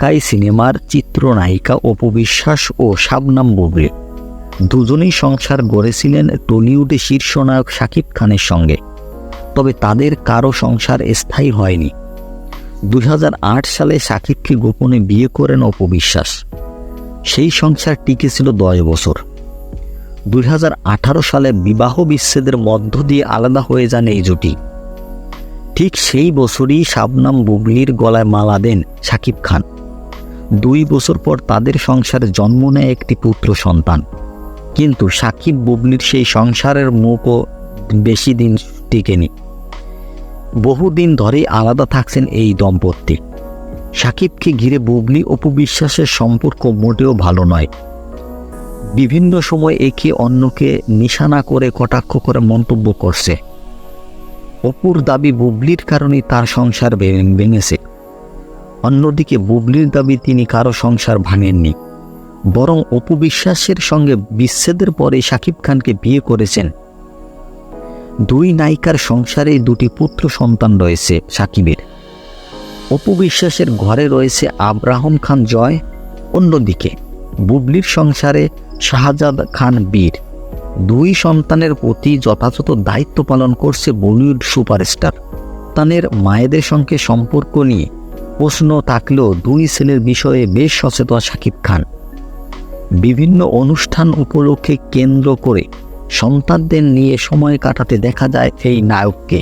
ঢাকাই সিনেমার চিত্রনায়িকা অপবিশ্বাস ও শাবনাম বুবলি দুজনেই সংসার গড়েছিলেন টলিউডে শীর্ষ নায়ক শাকিব খানের সঙ্গে। তবে তাদের কারও সংসার স্থায়ী হয়নি। দুই হাজার আট সালে শাকিবকে গোপনে বিয়ে করেন অপবিশ্বাস সেই সংসার টিকেছিল দশ বছর। দুই হাজার আঠারো সালে বিবাহ বিচ্ছেদের মধ্য দিয়ে আলাদা হয়ে যান এই জুটি। ঠিক সেই বছরই শাবনাম বুবলির গলায় মালা দেন শাকিব খান। দুই বছর পর তাদের সংসারে জন্ম নেয় একটি পুত্র সন্তান। কিন্তু সাকিব বুবলির সেই সংসারের মুখও বেশি দিন টিকেনি। বহুদিন ধরেই আলাদা থাকছেন এই দম্পতি। সাকিবকে ঘিরে বুবলি অপবিশ্বাসের সম্পর্ক মোটেও ভালো নয়। বিভিন্ন সময় একে অন্যকে নিশানা করে, কটাক্ষ করে মন্তব্য করছে। অপুর দাবি বুবলির কারণেই তার সংসার ভেঙেছে। অন্যদিকে বুবলির দাবি তিনি কারও সংসার ভাঙেননি, বরং অপু বিশ্বাসের সঙ্গে বিচ্ছেদের পরে শাকিব খানকে বিয়ে করেছেন। দুই নায়িকার সংসারে দুটি পুত্র সন্তান রয়েছে সাকিবের। অপু বিশ্বাসের ঘরে রয়েছে আব্রাহম খান জয়, অন্যদিকে বুবলির সংসারে শাহজাদ খান বীর। দুই সন্তানের প্রতি যথাযথ দায়িত্ব পালন করছে বলিউড সুপারস্টার। সন্তানের মায়েদের সঙ্গে সম্পর্ক নিয়ে প্রশ্ন থাকলেও দুই ছেলের বিষয়ে বেশ সচেতন শাকিব খান। বিভিন্ন অনুষ্ঠান উপলক্ষে কেন্দ্র করে সন্তানদের নিয়ে সময় কাটাতে দেখা যায় এই নায়ককে।